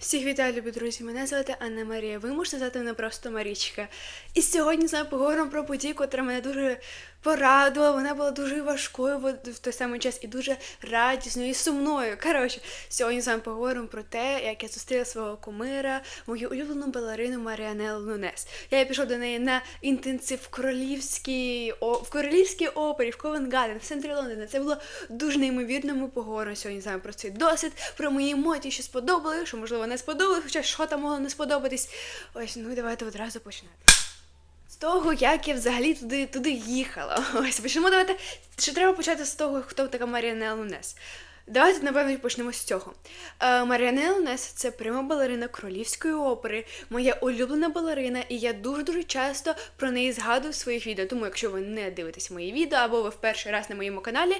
Всіх вітаю, любі друзі! Мене звати Анна Марія. Ви можете звати мене просто Марічка. І сьогодні з вами поговоримо про подію, котра мене дуже порадувала. Вона була дуже важкою в, той самий час і дуже радісною і сумною. Коротше, сьогодні з вами поговоримо про те, як я зустріла свого кумира, мою улюблену балерину Маріанелу Нунес. Я пішов до неї на інтенсив в королівській о, в королівській опері в Ковенгарден, в центрі Лондона. Це було дуже неймовірно. Ми поговоримо сьогодні з вами про цей досвід, про мої емоції, що сподобали, що можливо не сподобалось, хоча що там могло не сподобатись. Ось, ну давайте одразу починати. Того, як я взагалі туди, туди їхала. Ось почнемо давайте. чи треба почати з того, хто така Марія Лунес. Давайте, напевно, почнемо з цього. Е, Маріанел Лунес це пряма балерина королівської опери, моя улюблена балерина, і я дуже-дуже часто про неї згадую в своїх відео. Тому, якщо ви не дивитесь мої відео або ви в перший раз на моєму каналі,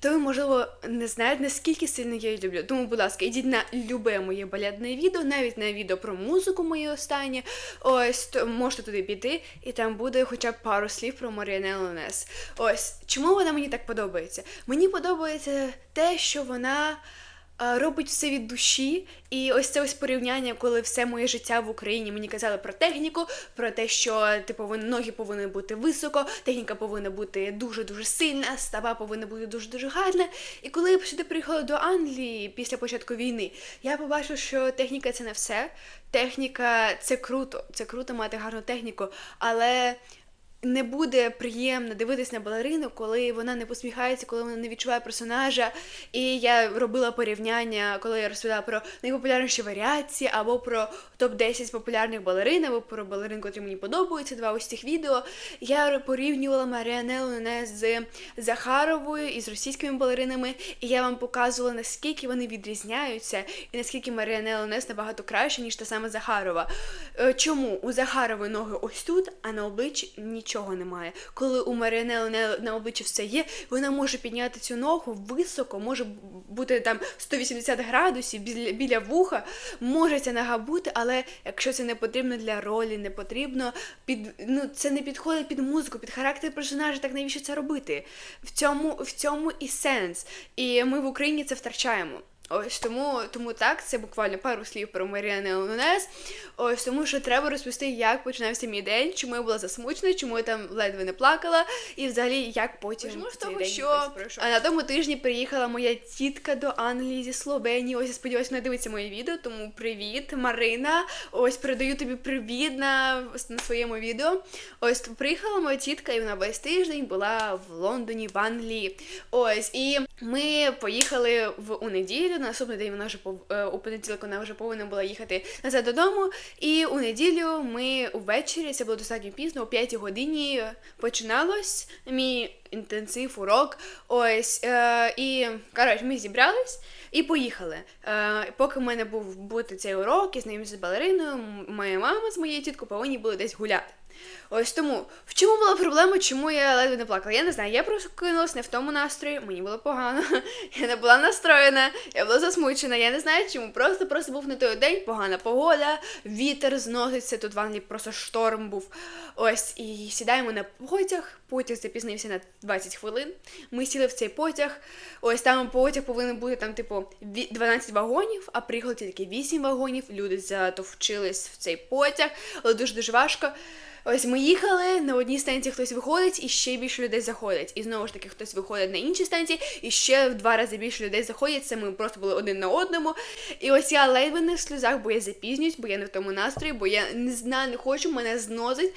то ви, можливо, не знаєте, наскільки сильно я її люблю. Тому, будь ласка, йдіть на любе моє балетне відео, навіть на відео про музику моє останнє. Ось то можете туди піти, і там буде хоча б пару слів про Маріанел Лунес. Ось чому вона мені так подобається? Мені подобається те, що вона. А, Робить все від душі, і ось це ось порівняння, коли все моє життя в Україні мені казали про техніку, про те, що типу повинні- ноги повинні бути високо, техніка повинна бути дуже дуже сильна, става повинна бути дуже дуже гарна. І коли я сюди приїхала до Англії після початку війни, я побачила, що техніка це не все. Техніка це круто, це круто мати гарну техніку, але не буде приємно дивитись на балерину, коли вона не посміхається, коли вона не відчуває персонажа. І я робила порівняння, коли я розповідала про найпопулярніші варіації, або про топ-10 популярних балерин, або про балерин, котрі мені подобаються, два ось цих відео. Я порівнювала Маріанелу Нунес з Захаровою і з російськими балеринами, і я вам показувала, наскільки вони відрізняються, і наскільки Маріанелла Нунес набагато краще, ніж та сама Захарова. Е, Чому у Захарової ноги ось тут, а на обличчі нічого немає. Коли у Маріанелли на, на обличчі все є, вона може підняти цю ногу високо, може бути там 180 градусів біля, біля вуха, може ця нога бути, але якщо це не потрібно для ролі, не потрібно під ну це не підходить під музику, під характер персонажа, так навіщо це робити? В цьому, в цьому і сенс. І ми в Україні це втрачаємо. Ось тому, тому так, це буквально пару слів про Маріане Лунес. Ось тому, що треба розповісти, як починався мій день, чому я була засмучена, чому я там ледве не плакала, і взагалі як потім Почнемо з того, день що. А на тому тижні приїхала моя тітка до Англії зі Словенії. Ось я сподіваюся, вона дивиться моє відео, тому привіт, Марина. Ось передаю тобі привіт на, на своєму відео. Ось приїхала моя тітка, і вона весь тиждень була в Лондоні, в Англії. Ось, і ми поїхали в у неділю. На наступний день вона вже е, у понеділок вона вже повинна була їхати назад додому. І у неділю ми увечері, це було достатньо пізно, о 5 годині починалось мій інтенсив, урок. Ось е, і коротше, ми зібрались і поїхали. Е, поки в мене був бути цей урок, і з ним з балериною, моя мама з моєю тіткою повинні були десь гуляти. Ось тому в чому була проблема, чому я ледве не плакала? Я не знаю, я просто кинулась не в тому настрої, мені було погано, я не була настроєна, я була засмучена, я не знаю чому. Просто просто був не той день, погана погода, вітер зноситься, тут в Англії просто шторм був. Ось, і сідаємо на потяг. Потяг запізнився на 20 хвилин. Ми сіли в цей потяг. Ось там потяг повинен бути там, типу, 12 вагонів, а приїхало тільки 8 вагонів. Люди затовчились в цей потяг, але дуже дуже важко. Ось ми їхали, на одній станції хтось виходить, і ще більше людей заходить. І знову ж таки хтось виходить на іншій станції, і ще в два рази більше людей заходять. Це ми просто були один на одному. І ось я ледве не в сльозах, бо я запізнююсь, бо я не в тому настрої, бо я не знаю, не хочу, мене зносить.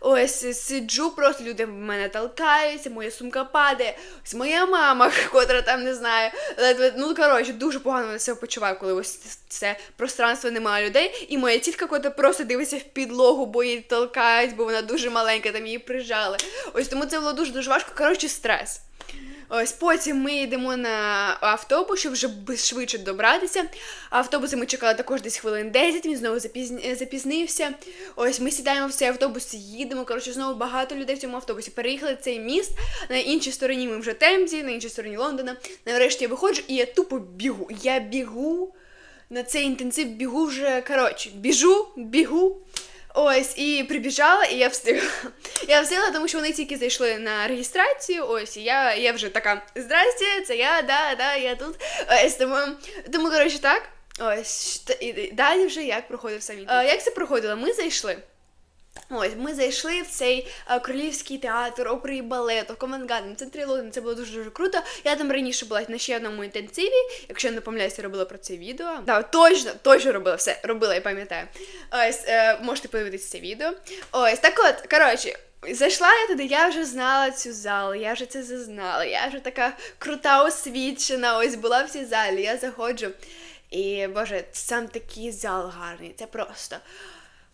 Ось сиджу, просто люди в мене толкаються, моя сумка падає. Ось моя мама, котра там не знаю, ледве, ну коротше, дуже погано себе почуваю, коли ось це пространство немає людей. І моя тітка, котра просто дивиться в підлогу, бо її толкають, бо вона дуже маленька, там її прижали. Ось тому це було дуже дуже важко. Коротше, стрес. Ось потім ми йдемо на автобус, щоб вже швидше добратися. Автобуси ми чекали також десь хвилин 10, він знову запізн... запізнився. Ось ми сідаємо в цей автобус, їдемо. Коротше, знову багато людей в цьому автобусі. Переїхали цей міст. На іншій стороні ми вже Темзі, на іншій стороні Лондона. Нарешті я виходжу і я тупо бігу. Я бігу на цей інтенсив, бігу вже. Коротше, біжу, бігу. Ось, і прибіжала, і я встигла. Я встигла, тому що вони тільки зайшли на реєстрацію. Ось, і я, я вже така: здрасте, це я, да, да, я тут. Ось, тому, тому коротше, так. Ось і- далі вже як проходив саміт. Як це проходило? Ми зайшли. Ось, ми зайшли в цей е, королівський театр, опери і балету, Комангаден, це трилогія, це було дуже дуже круто. Я там раніше була на ще одному інтенсиві, якщо я не помиляюся, робила про це відео. Так, точно, точно робила все, робила, я пам'ятаю. Ось, е, можете подивитися це відео. Ось, так от, коротше. Зайшла я туди, я вже знала цю залу, я вже це зазнала, я вже така крута освічена, ось була в цій залі, я заходжу. І боже, сам такий зал гарний, це просто.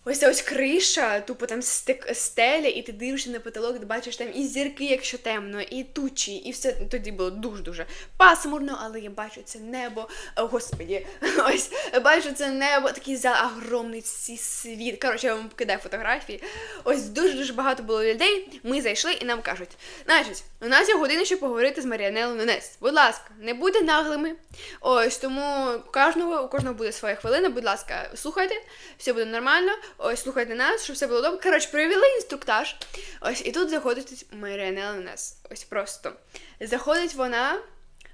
Ось ось криша, тупо там стек- стеля, і ти дивишся на потолок, ти бачиш там і зірки, якщо темно, і тучі, і все тоді було дуже-дуже пасмурно, але я бачу це небо. О, господі, ось бачу це небо, такий зал огромний світ. Коротше, я вам покидаю фотографії. Ось дуже-дуже багато було людей. Ми зайшли і нам кажуть: значить, у нас є година, щоб поговорити з Маріанелою Нунес. Будь ласка, не будьте наглими. Ось тому у кожного, у кожного буде своя хвилина. Будь ласка, слухайте, все буде нормально. Ось слухайте нас, щоб все було добре. Коротше, провели інструктаж. Ось і тут заходить Маріанела Нунес. Ось просто. Заходить вона.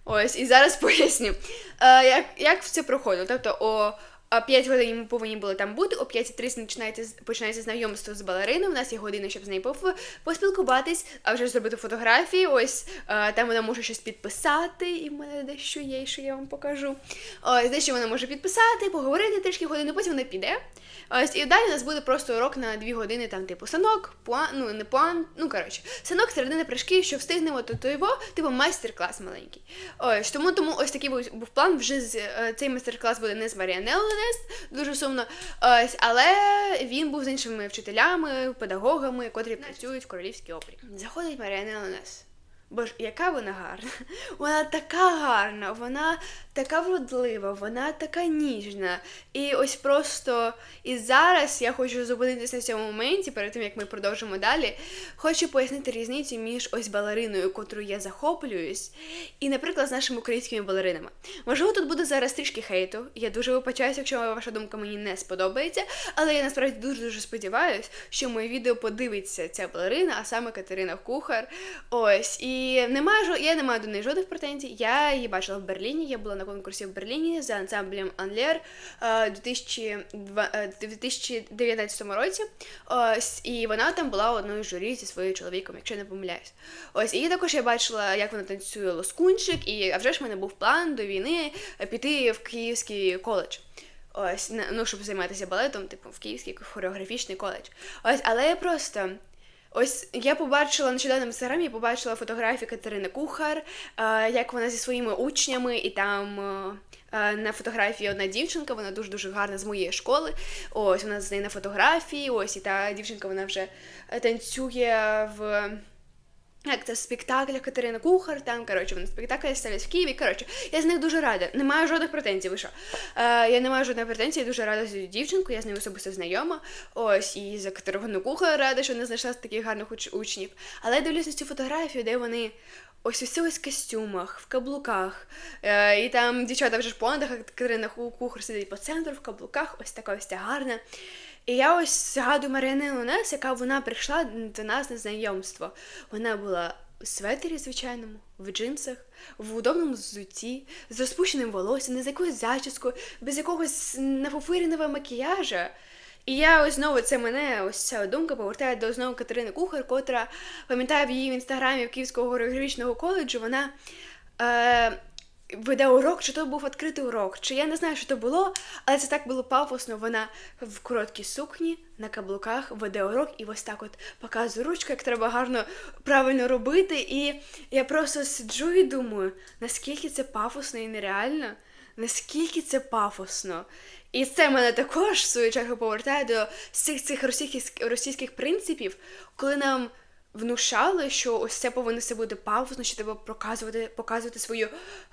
Ось, і зараз поясню, е, як, як це проходило. Тобто, о, о 5 годин ми повинні були там бути, о 5.30 починається, починається знайомство з балериною. У нас є година, щоб з нею поспілкуватись, а вже зробити фотографії. Ось е, там вона може щось підписати, і в мене дещо є, що я вам покажу. Ось дещо вона може підписати, поговорити трішки години, потім вона піде. Ось і далі у нас буде просто урок на 2 години, там, типу, санок, пуан, ну не пуан, ну коротше, санок, середини прыжки, що встигнемо, то то його, типу, майстер-клас маленький. Ось тому, тому ось такий був, план. Вже з е, цей майстер-клас буде не з Маріанелою Нест, дуже сумно. Ось, але він був з іншими вчителями, педагогами, котрі працюють в королівській опері. Заходить Маріанела Нес. Боже, яка вона гарна. Вона така гарна, вона така вродлива, вона така ніжна. І ось просто і зараз я хочу зупинитися на цьому моменті, перед тим як ми продовжимо далі. Хочу пояснити різницю між ось балериною, котрою я захоплююсь, і, наприклад, з нашими українськими балеринами. Можливо, тут буде зараз трішки хейту. Я дуже вибачаюся, якщо ваша думка мені не сподобається, але я насправді дуже дуже сподіваюся, що моє відео подивиться ця балерина, а саме Катерина Кухар. Ось і немає жо- я не маю до неї жодних претензій. Я її бачила в Берліні. Я була на конкурсі в Берліні за ансамблем Анлер е, 2002 е, 2019 році. Ось і вона там була одною з журі зі своїм чоловіком, якщо я не помиляюсь. Ось і також я бачила, як вона танцює лоскунчик, і а вже ж в мене був план до війни е, піти в Київський коледж. Ось, ну, щоб займатися балетом, типу, в Київський хореографічний коледж. Ось, але я просто. Ось я побачила нещодавно в інстаграмі, я побачила фотографії Катерини Кухар, е, як вона зі своїми учнями, і там е, е, на фотографії одна дівчинка, вона дуже дуже гарна з моєї школи. Ось вона з нею на фотографії. Ось і та дівчинка вона вже танцює в. Як це в спектаклях Катерина Кухар, там, коротше, вони спектаклі ставлять в Києві. Коротше, я з них дуже рада. Не маю жодних претензій, ви що? Е, я не маю жодних претензій, я дуже рада за дівчинку, я з нею особисто знайома. Ось, і за Катерину Кухар рада, що не знайшла таких гарних уч- учнів. Але я дивлюся цю фотографію, де вони. Ось у ось костюмах, в каблуках. Е, і там дівчата вже ж понадах, Катерина Кухар сидить по центру в каблуках, ось така ось ця гарна. І я ось згадую Маріани Лунес, яка вона прийшла до нас на знайомство. Вона була у светері звичайному, в джинсах, в удобному взутті, з розпущеним волоссям, не з якоюсь зачіскою, без якогось нафуфиреного макіяжа. І я ось знову це мене, ось ця думка повертає до знову Катерини Кухар, котра пам'ятаю в її в інстаграмі в Київського хореографічного коледжу, вона е, веде урок, чи то був відкритий урок, чи я не знаю, що то було, але це так було пафосно. Вона в короткій сукні на каблуках веде урок і ось так от показує ручку, як треба гарно правильно робити. І я просто сиджу і думаю, наскільки це пафосно і нереально, наскільки це пафосно. І це мене також в свою чергу повертає до цих цих російських, російських принципів, коли нам внушали, що ось це повинно все бути пафосно, що треба показувати, показувати свою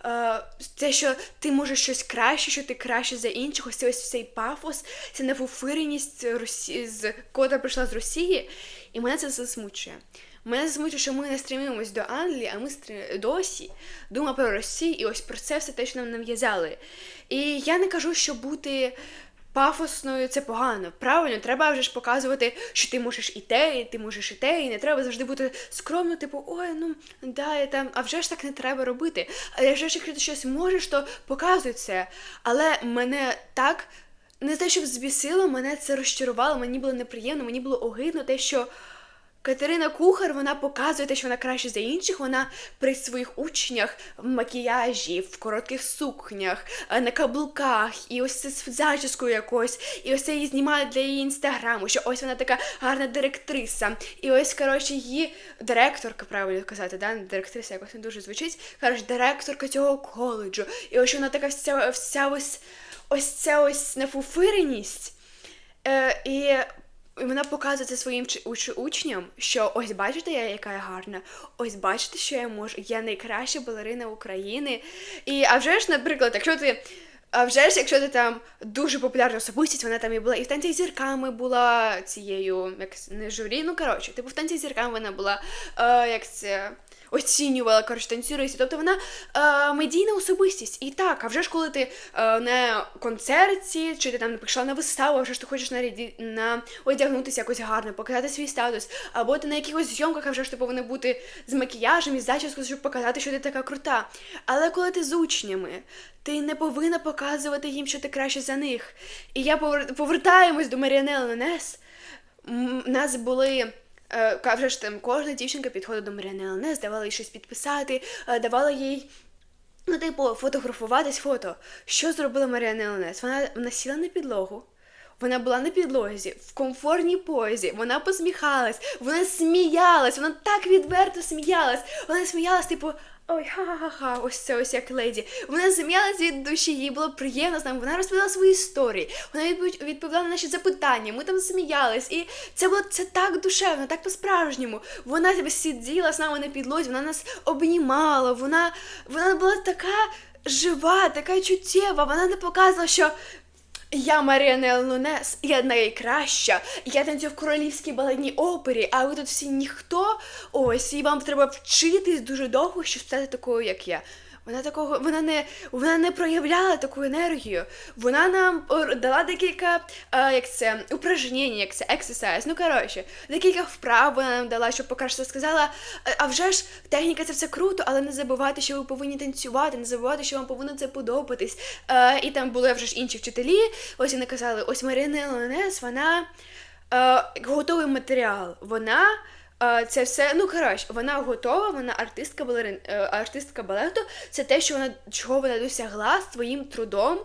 е, те, що ти можеш щось краще, що ти краще за інших, ось цей ось цей пафос, ця нефуфиреність Росі... з котра прийшла з Росії, і мене це засмучує. Мене засмучує, що ми не стремимось до Англії, а ми стрі- досі думаємо про Росію, і ось про це все те, що нам нав'язали. І я не кажу, що бути пафосною це погано. Правильно, треба вже ж показувати, що ти можеш і те, і ти можеш і те, і не треба завжди бути скромно, типу, ой, ну да, я там, а вже ж так не треба робити. А вже ж якщо ти щось можеш, то показуй це. Але мене так. Не те, що взбісило, мене це розчарувало, мені було неприємно, мені було огидно те, що Катерина Кухар вона показує те, що вона краще за інших. Вона при своїх учнях в макіяжі, в коротких сукнях, е, на каблуках, і ось це з зачіскою якось, і ось це її знімають для її інстаграму, що ось вона така гарна директриса. І ось, коротше, її директорка, правильно казати, да? директриса якось не дуже звучить. Коротше, директорка цього коледжу. І ось вона така вся, вся ось ось ця ось нафуфиреність. Е, і і вона показує це своїм учням, що ось бачите, я яка я гарна, ось бачите, що я можу. Я найкраща балерина України. І а вже ж, наприклад, якщо ти. А вже ж, якщо ти там дуже популярна особистість, вона там і була, і в танці зірками була цією, як не журі, ну коротше, типу в танці з зірками вона була, е, як це, оцінювала, коротше, танцюристів. Тобто вона е, медійна особистість. І так, а вже ж коли ти е, на концерті, чи ти там прийшла на виставу, а вже ж ти хочеш наряді, на одягнутися якось гарно, показати свій статус, або ти на якихось зйомках, а вже ж ти повинна бути з макіяжем і з зачіскою, щоб показати, що ти така крута. Але коли ти з учнями, ти не повинна показувати їм, що ти краще за них. І я повертаємось до Маріанели Ленес. М, нас були. Е, Вже там кожна дівчинка підходила до Маріани Ленес, давала їй щось підписати, е, давала їй. Ну, типу, фотографуватись фото. Що зробила Маріана Ленес? Вона, вона сіла на підлогу. Вона була на підлозі, в комфортній позі, вона посміхалась, вона сміялась, вона так відверто сміялась. Вона сміялась, типу, ой, ха-ха-ха, ось це ось як леді. Вона сміялась від душі, їй було приємно з нами. Вона розповідала свої історії, вона відповідала на наші запитання, ми там сміялись. І це було це так душевно, так по-справжньому. Вона себе сиділа з нами на підлозі, вона нас обнімала, вона, вона була така жива, така чуттєва. Вона не показувала, що я Маріанел Лунес, я найкраща, я танцюю в королівській балетній опері, а ви тут всі ніхто. Ось, і вам треба вчитись дуже довго, щоб стати такою, як я. Вона такого, вона не, вона не проявляла таку енергію. Вона нам дала декілька, е, як це, упражнень, як це, ексерсайз. Ну коротше, декілька вправ вона нам дала, щоб покраще сказала. «Е, А вже ж техніка це все круто, але не забувайте, що ви повинні танцювати, не забувайте, що вам повинно це подобатись. Е, і там були вже ж інші вчителі. Ось вони казали, ось Марина Лонес, вона е, готовий матеріал. Вона. Це все, ну коротше, вона готова, вона артистка балерин, е, артистка балету. Це те, що вона чого вона досягла своїм трудом.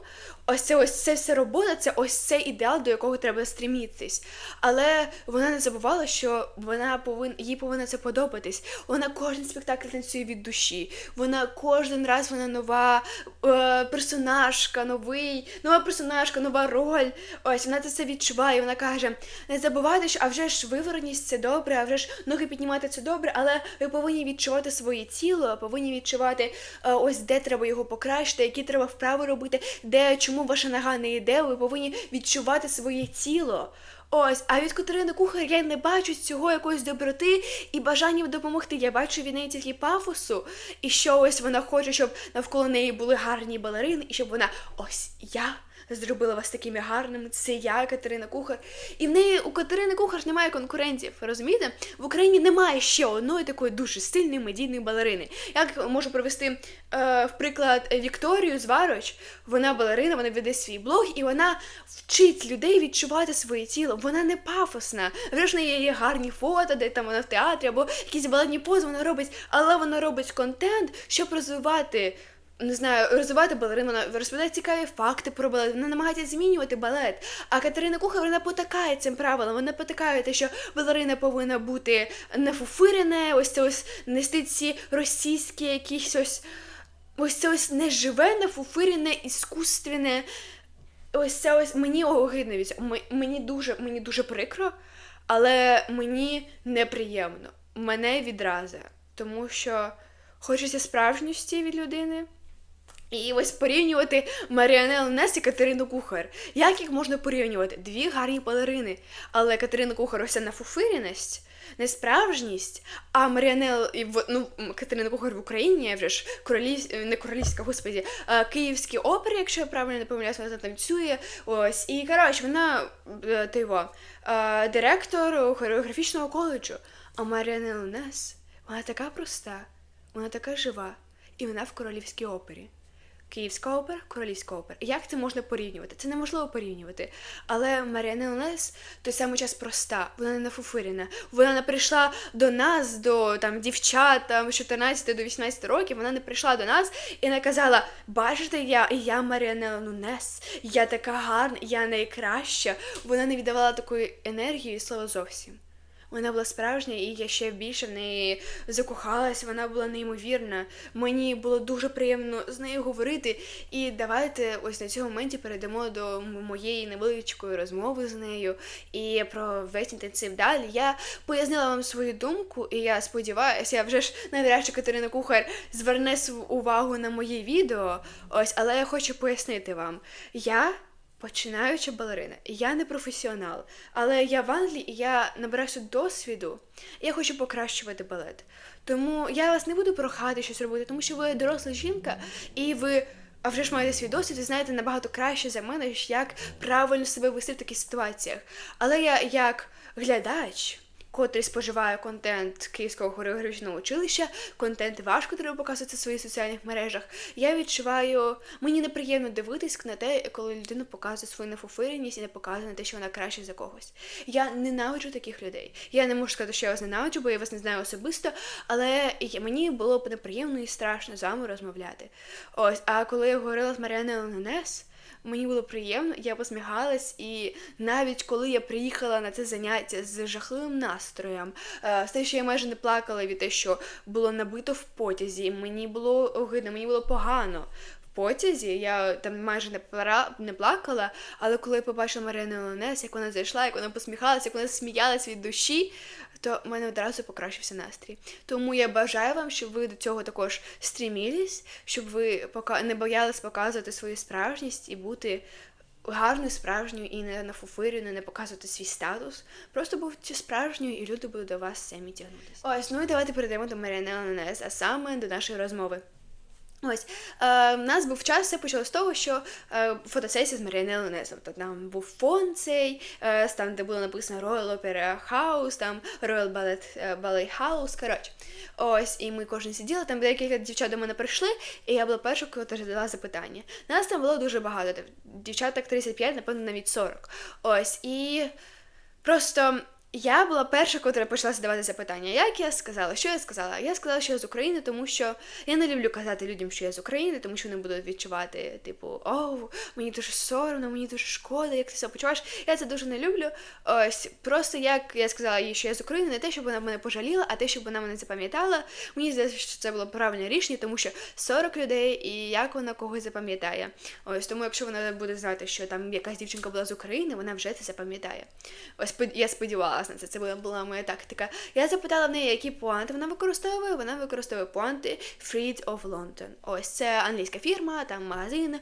Ось це ось це все робота, це ось цей ідеал, до якого треба стрімітись. Але вона не забувала, що вона повин, їй повинно це подобатись. Вона кожен спектакль танцює від душі. Вона кожен раз вона нова е, персонажка, новий, нова персонажка, нова роль. Ось вона це все відчуває. Вона каже: не забувайте, що а вже ж вивереність це добре, а вже ж ноги піднімати це добре, але ви повинні відчувати своє тіло, повинні відчувати е, ось де треба його покращити, які треба вправи робити, де чому ваша нога не йде. Ви повинні відчувати своє тіло. Ось, а від Катерини Кухар я не бачу цього якоїсь доброти і бажання допомогти. Я бачу від неї тільки пафосу, і що ось вона хоче, щоб навколо неї були гарні балерини, і щоб вона ось я зробила вас такими гарними. Це я, Катерина Кухар. І в неї у Катерини Кухар немає конкурентів. Розумієте? В Україні немає ще одної такої дуже сильної медійної балерини. Як можу привести е, в приклад Вікторію Звароч, вона балерина, вона веде свій блог, і вона вчить людей відчувати своє тіло. Вона не пафосна. Вже ж в неї є гарні фото, де там вона в театрі або якісь балетні пози вона робить, але вона робить контент, щоб розвивати. Не знаю, розвивати балерин, вона розповідає цікаві факти про балет, вона намагається змінювати балет. А Катерина Кухар вона потакає цим правилам, вона потакає те, що балерина повинна бути нафуфирена, ось це ось нести ці російські якісь ось ось це ось неживе, нафуфирене, іскусственне. Ось це ось мені огидно від. Мені дуже, мені дуже прикро, але мені неприємно. Мене відразу. Тому що хочеться справжності від людини. І ось порівнювати Маріанелу Нес і Катерину Кухар. Як їх можна порівнювати? Дві гарні балерини. Але Катерина Кухар ось на фуфиріність, несправжність, а Маріанел і ну, Катерина Кухар в Україні вже ж королів, не королівська, господі, а, київські опери, якщо я правильно не помиляюсь, вона танцює. Ось. І коротше, вона е, його, е, директор хореографічного коледжу. А Маріанел Нес, вона така проста, вона така жива, і вона в королівській опері. Київська опера, королівська опера. Як це можна порівнювати? Це неможливо порівнювати. Але Маріана Лес той самий час проста, вона не нафуфирена. Вона не прийшла до нас, до там дівчат там, з 14 до 18 років. Вона не прийшла до нас і не казала: бачите, я, я Маріана Нунес, я така гарна, я найкраща. Вона не віддавала такої енергії і слова зовсім. Вона була справжня, і я ще більше в неї закохалась. Вона була неймовірна. Мені було дуже приємно з нею говорити. І давайте ось на цьому моменті перейдемо до моєї невеличкої розмови з нею і про весь інтенсив далі. Я пояснила вам свою думку, і я сподіваюся, я вже ж навряд чи Катерина Кухар зверне увагу на моє відео. Ось, але я хочу пояснити вам. Я Починаюча балерина. Я не професіонал, але я в Англії і я набираюся досвіду. І я хочу покращувати балет. Тому я вас не буду прохати щось робити, тому що ви доросла жінка, і ви, а вже ж маєте свій досвід, і знаєте набагато краще за мене, як правильно себе вести в таких ситуаціях. Але я як глядач. Котрий споживає контент Київського хореографічного училища, контент важко треба показувати в своїх соціальних мережах. Я відчуваю, мені неприємно дивитись на те, коли людина показує свою нефофиреність і не показує на те, що вона краще за когось. Я ненавиджу таких людей. Я не можу сказати, що я вас ненавиджу, бо я вас не знаю особисто, але мені було б неприємно і страшно з вами розмовляти. Ось, а коли я говорила з Маріаною Лунес, Мені було приємно, я посміхалась, і навіть коли я приїхала на це заняття з жахливим настроєм, е, з те, що я майже не плакала від те, що було набито в потязі, мені було огидно, мені було погано. Потязі я там майже не не плакала, але коли я побачила Марину Лонес, як вона зайшла, як вона посміхалася, як вона сміялась від душі, то в мене одразу покращився настрій. Тому я бажаю вам, щоб ви до цього також стрімілись, щоб ви не боялись показувати свою справжність і бути гарною, справжньою і не нафуфиреною, не показувати свій статус. Просто будьте справжньою, і люди будуть до вас самі тягнутися. Ось, ну і давайте перейдемо до Маріани Лонес, а саме до нашої розмови. Ось е, в нас був час, все почалося з того, що е, фотосесія з Маріаною Ленесом. Тобто там був фон цей, е, там, де було написано Royal Opera House, там Royal Ballet, е, Ballet House, коротше. Ось, і ми кожен сиділи, там декілька дівчат до мене прийшли, і я була перша, яка задала запитання. Нас там було дуже багато, дівчат так 35, напевно, навіть 40. Ось, і просто. Я була перша, котра почала задавати запитання. Як я сказала? Що я сказала? Я сказала, що я з України, тому що я не люблю казати людям, що я з України, тому що вони будуть відчувати, типу, о, мені дуже соромно, мені дуже шкода, як ти себе почуваєш. Я це дуже не люблю. Ось просто як я сказала їй, що я з України, не те, щоб вона мене пожаліла, а те, щоб вона мене запам'ятала. Мені здається, що це було правильне рішення, тому що 40 людей, і як вона когось запам'ятає. Ось тому, якщо вона буде знати, що там якась дівчинка була з України, вона вже це запам'ятає. Ось я сподівалася на це. Була, була моя тактика. Я запитала в неї, які пуанти вона використовує. Вона використовує пуанти Fried of London. Ось це англійська фірма, там магазин е,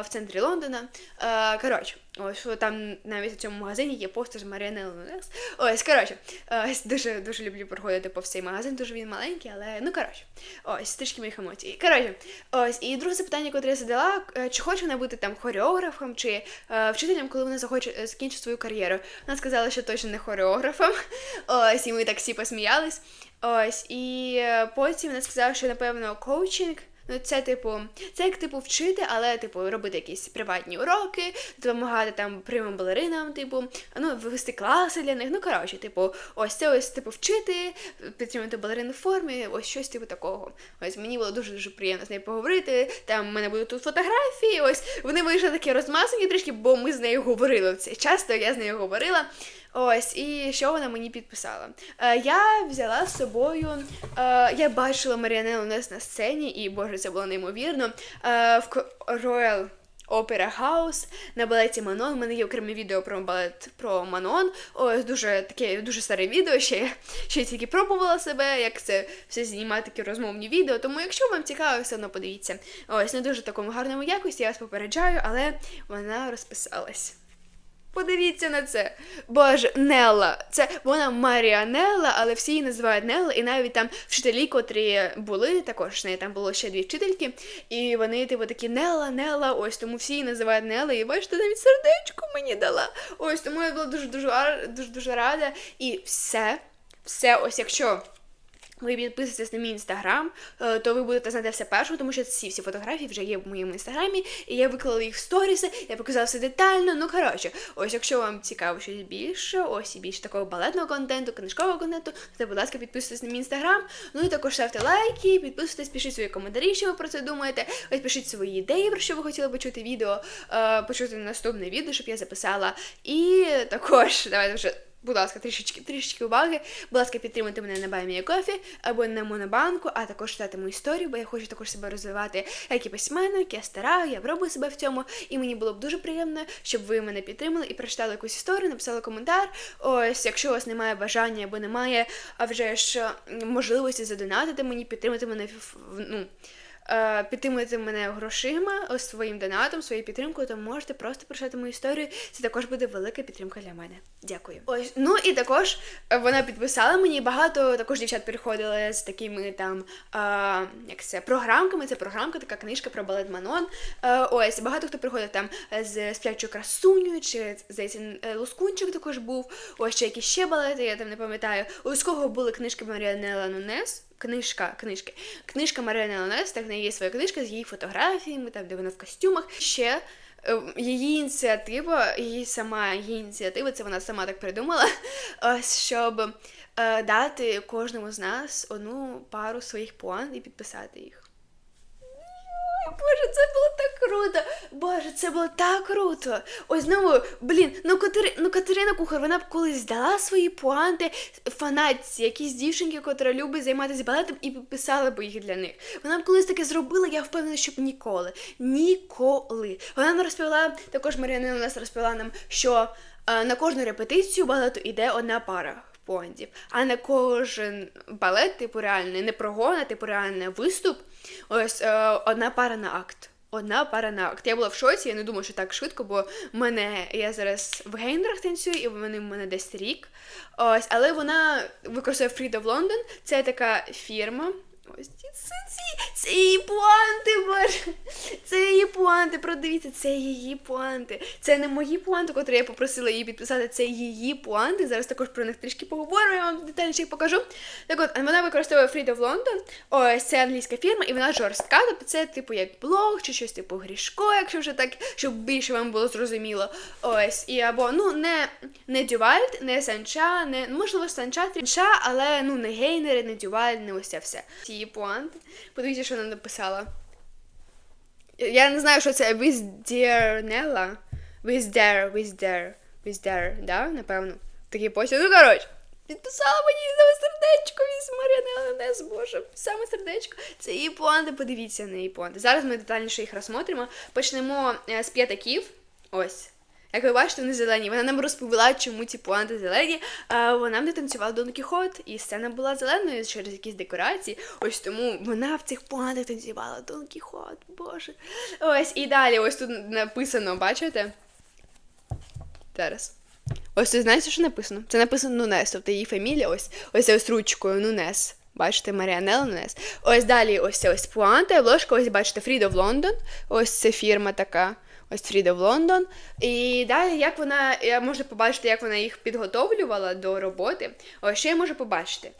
в центрі Лондона. Е, коротше, ось що там навіть у цьому магазині є постер Маріани Лунес. Ось, коротше, ось дуже дуже люблю проходити по цей магазин, дуже він маленький, але ну коротше, ось трішки моїх емоцій. Коротше, ось і друге запитання, яке я задала, е, чи хоче вона бути там хореографом чи е, вчителем, коли вона захоче е, закінчити свою кар'єру. Вона сказала, що точно не хореографом. Ось, і ми так всі посміялись. Ось, і е, потім вона сказала, що напевно коучинг. Ну, це типу, це як типу вчити, але типу робити якісь приватні уроки, допомагати там прямим балеринам, типу, ну, вести класи для них. Ну, коротше, типу, ось це ось типу вчити, підтримувати балерину в формі, ось щось типу такого. Ось мені було дуже дуже приємно з нею поговорити. Там в мене будуть тут фотографії. Ось вони вийшли такі розмазані трішки, бо ми з нею говорили в цей час, то я з нею говорила. Ось, і що вона мені підписала? Е, я взяла з собою, е, я бачила Маріане Лунес на сцені, і боже, це було неймовірно. Е, в Royal Опера Хаус на балеті Манон. У мене є окреме відео про балет про Манон. Ось дуже таке дуже старе відео. Ще ще тільки пробувала себе, як це все знімати такі розмовні відео. Тому, якщо вам цікаво, все одно подивіться. Ось не дуже такому гарному якості, я вас попереджаю, але вона розписалась. Подивіться на це. Боже, Нелла. Це вона Маріанелла, але всі її називають Нелла, і навіть там вчителі, котрі були, також з неї там було ще дві вчительки, і вони, типу, такі Нелла, Нелла, ось тому всі її називають Нелла, і бачите, навіть сердечко мені дала. Ось тому я була дуже дуже дуже дуже рада. І все, все, ось якщо. Ви підписуєтесь на мій інстаграм, е, то ви будете знати все першого, тому що ці всі фотографії вже є в моєму інстаграмі, і я виклала їх в сторіси, я показала все детально. Ну коротше, ось якщо вам цікаво щось більше, ось і більше такого балетного контенту, книжкового контенту, то, будь ласка, підписуйтесь на мій інстаграм. Ну і також ставте лайки, підписуйтесь, пишіть свої коментарі, що ви про це думаєте. Ось пишіть свої ідеї, про що ви хотіли почути відео, е, почути наступне відео, щоб я записала. І також давайте вже. Будь ласка, трішечки трішечки уваги. Будь ласка, підтримуйте мене на Баймія Кофі або на Монобанку, а також читати мою історію, бо я хочу також себе розвивати як і письменник, я стара, я пробую себе в цьому. І мені було б дуже приємно, щоб ви мене підтримали і прочитали якусь історію, написали коментар. Ось, якщо у вас немає бажання або немає, а вже ж можливості задонатити мені, підтримати мене ну. Е, підтримуєте мене грошима, ось своїм донатом, своєю підтримкою, то можете просто прочитати мою історію. Це також буде велика підтримка для мене. Дякую. Ось ну і також е, вона підписала мені. Багато також дівчат приходили з такими там а, як це програмками. Це програмка, така книжка про балет Манон. Е, ось багато хто приходив там з сплячою красуню, чи здається, Лоскунчик також був. Ось ще якісь ще балети, я там не пам'ятаю. У кого були книжки Маріанела Нунес книжка, книжки. Книжка Марини Ланес, так в неї є своя книжка з її фотографіями, там, де вона в костюмах. Ще е, її ініціатива, її сама її ініціатива, це вона сама так придумала, ось щоб е, дати кожному з нас одну пару своїх план і підписати їх. Боже, це було так круто! Боже, це було так круто! Ось знову, блін, ну Катери... ну Катерина Кухар, вона б колись дала свої пуанти фанатці, якісь дівчинки, котра любить займатися балетом, і підписала б їх для них. Вона б колись таке зробила, я впевнена, щоб ніколи. Ніколи. Вона нам розповіла, також Мар'яна у нас розповіла нам, що е, на кожну репетицію балету йде одна пара. Пондів, а на кожен балет, типу реальний, не прогон, а типу реальний виступ. Ось е, одна пара на акт. Одна пара на акт. Я була в шоці, я не думаю, що так швидко, бо мене я зараз в Гейндрах танцюю, і вони в мене десь рік. Ось, але вона використовує Free of London. Це така фірма. Ось ці, ці, це її пуанти, боже. Це її пуанти, продивіться, це її пуанти. Це не мої пуанти, котрі я попросила її підписати, це її пуанти. Зараз також про них трішки поговоримо, я вам детальніше їх покажу. Так от, вона використовує Freed of London, ось це англійська фірма, і вона жорстка, тобто це типу як блог чи щось типу грішко, якщо вже так, щоб більше вам було зрозуміло. Ось, і або ну не не Дювальд, не Санча, не можливо Санча, Трінча, але ну не гейнери, не Дювальд, не ось це все її пуанти. Подивіться, що вона написала. Я не знаю, що це with dear Nella. With there, with there, with there, да, напевно. Такий постій. Ну, коротше, підписала мені саме сердечко від Маріанела Нес, боже. Саме сердечко. Це її пуанти, подивіться на її пуанти. Зараз ми детальніше їх розсмотримо. Почнемо е, з п'ятаків. Ось. Як ви бачите, вони зелені. Вона нам розповіла, чому ці пуанти зелені. А Вона не танцювала Дон Кіхот, і сцена була зеленою через якісь декорації. Ось тому вона в цих пуантах танцювала Дон Кіхот, боже. Ось і далі, ось тут написано, бачите? Зараз. Ось тут знаєте, що написано? Це написано Нунес, тобто її фамілія, ось ось ось ручкою Нунес. Бачите, Маріанел Нунес. Ось далі ось ось пуанта, ложка, ось бачите, Free of London. Ось це фірма така ось Фріда в Лондон. І далі, як вона, я можу побачити, як вона їх підготовлювала до роботи. Ось що я можу побачити.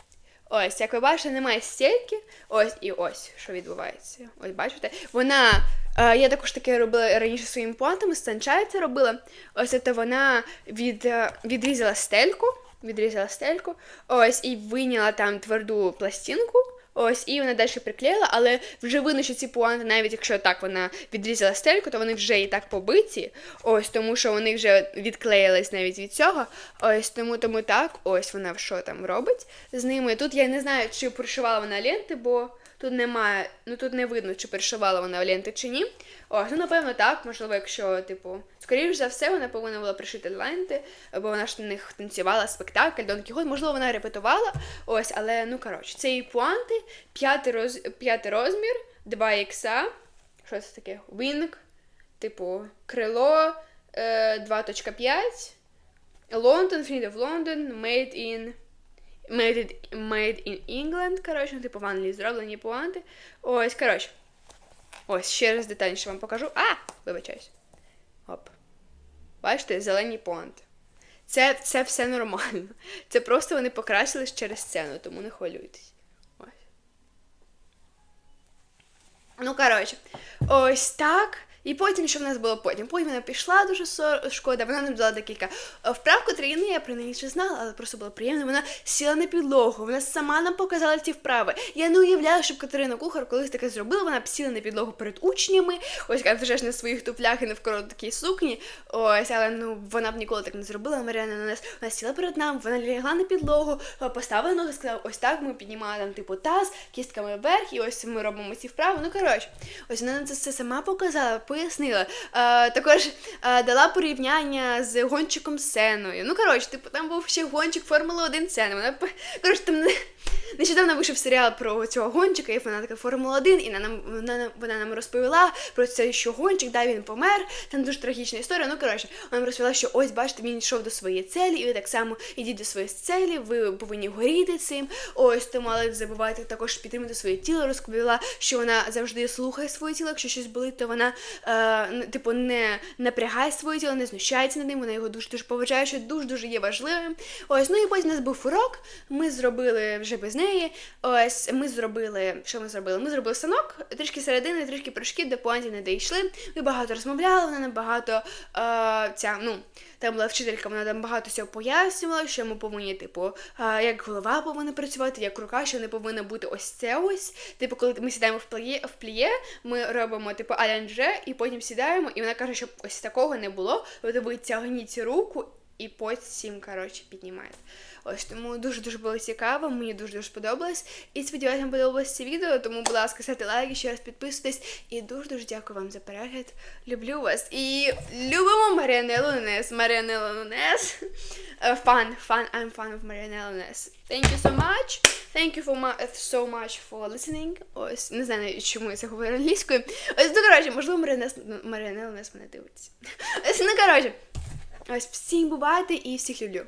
Ось, як ви бачите, немає стільки. Ось і ось, що відбувається. Ось бачите? Вона. Е, я також таке робила раніше своїми плантами, станчає це робила. Ось це вона від, е, відрізала стельку, відрізала стельку, ось, і вийняла там тверду пластинку. Ось, і вона далі приклеїла, але вже видно, що ці пуанти, навіть якщо так вона відрізала стельку, то вони вже і так побиті. Ось, тому що вони вже відклеїлись навіть від цього. Ось тому тому так, ось вона що там робить з ними. Тут я не знаю, чи пришивала вона ленти, бо Тут немає, ну тут не видно, чи перешивала вона ленти чи ні. Ось, ну напевно так, можливо, якщо, типу, скоріш за все, вона повинна була пришити ленти, бо вона ж на них танцювала спектакль, Дон Кіхот, можливо, вона репетувала. Ось, але ну коротше, це її пуанти, п'ятий, роз... п'ятий розмір, 2 ікса. Що це таке? Wing, типу, крило е, 2.5. Лондон, Freed of London, Made in Made, made in England, коротше, ну, типу в Англії зроблені пуанти. Ось, коротше. Ось, ще раз детальніше вам покажу. А! Вибачаюсь. Оп. Бачите, зелені пуанти. Це, це все нормально. Це просто вони покрасились через сцену, тому не хвилюйтесь. Ось. Ну, коротше, ось так. І потім, що в нас було потім? Потім вона пішла дуже шкода, вона нам дала декілька е, вправ, котрі ну, я про неї ще знала, але просто було приємно. Вона сіла на підлогу, вона сама нам показала ці вправи. Я не уявляю, щоб Катерина Кухар колись таке зробила. Вона б сіла на підлогу перед учнями, ось як вже ж на своїх туфлях і навколо такій сукні. Ось, але ну вона б ніколи так не зробила. Маріана на нас вона сіла перед нами, вона лягла на підлогу, е, поставила ноги, сказала, ось так ми піднімаємо там, типу, таз, кістками вверх, і ось ми робимо ці вправи. Ну коротше, ось вона нам це все сама показала, пояснила. Е, також е, дала порівняння з гонщиком Сеною. Ну коротше, типу, там був ще гонщик Формули 1 Сена. Вона коротше, там нещодавно вийшов серіал про цього гонщика, і фанатка Формули 1, і нам вона, вона нам розповіла про це, що гонщик, да, він помер. Там дуже трагічна історія. Ну коротше, вона нам розповіла, що ось бачите, він йшов до своєї цілі, і ви так само ідіть до своєї цілі, ви повинні горіти цим. Ось тому, але забувайте також підтримати своє тіло. Розповіла, що вона завжди слухає своє тіло. Якщо щось болить, то вона е, типу не напрягає своє тіло, не знущається над ним. Вона його дуже дуже поважає, що дуже дуже є важливим. Ось, ну і потім у нас був урок. Ми зробили вже без неї. Ось ми зробили. Що ми зробили? Ми зробили станок, трішки середини, трішки прошки, до поінтів не дійшли. Ми багато розмовляли, вона нам багато е, ця, ну, там була вчителька, вона нам багато всього пояснювала, що ми повинні, типу, е, як голова повинна працювати, як рука, що не повинна бути ось це ось. Типу, коли ми сідаємо в пліє, в пліє, ми робимо типу алянже, і потім сідаємо, і вона каже, щоб ось такого не було. Тобто ви тягніть руку і потім, коротше, піднімаєте. Ось тому дуже-дуже було цікаво, мені дуже-дуже сподобалось. І сподіваюся, вам подобалось це відео, тому, будь ласка, ставте лайки, ще раз підписуйтесь. І дуже-дуже дякую вам за перегляд. Люблю вас. І любимо Маріанелу Нес. Маріанелу Нес. Uh, fun, fun, I'm fan of Marianella Ness. Thank you so much. Thank you for mu- so much for listening. Ось, не знаю, чому я це говорю англійською. Ось, ну, коротше, можливо, Маріанелла Нес мене дивиться. Ось, ну, коротше. Ось, всім бувайте і всіх люблю.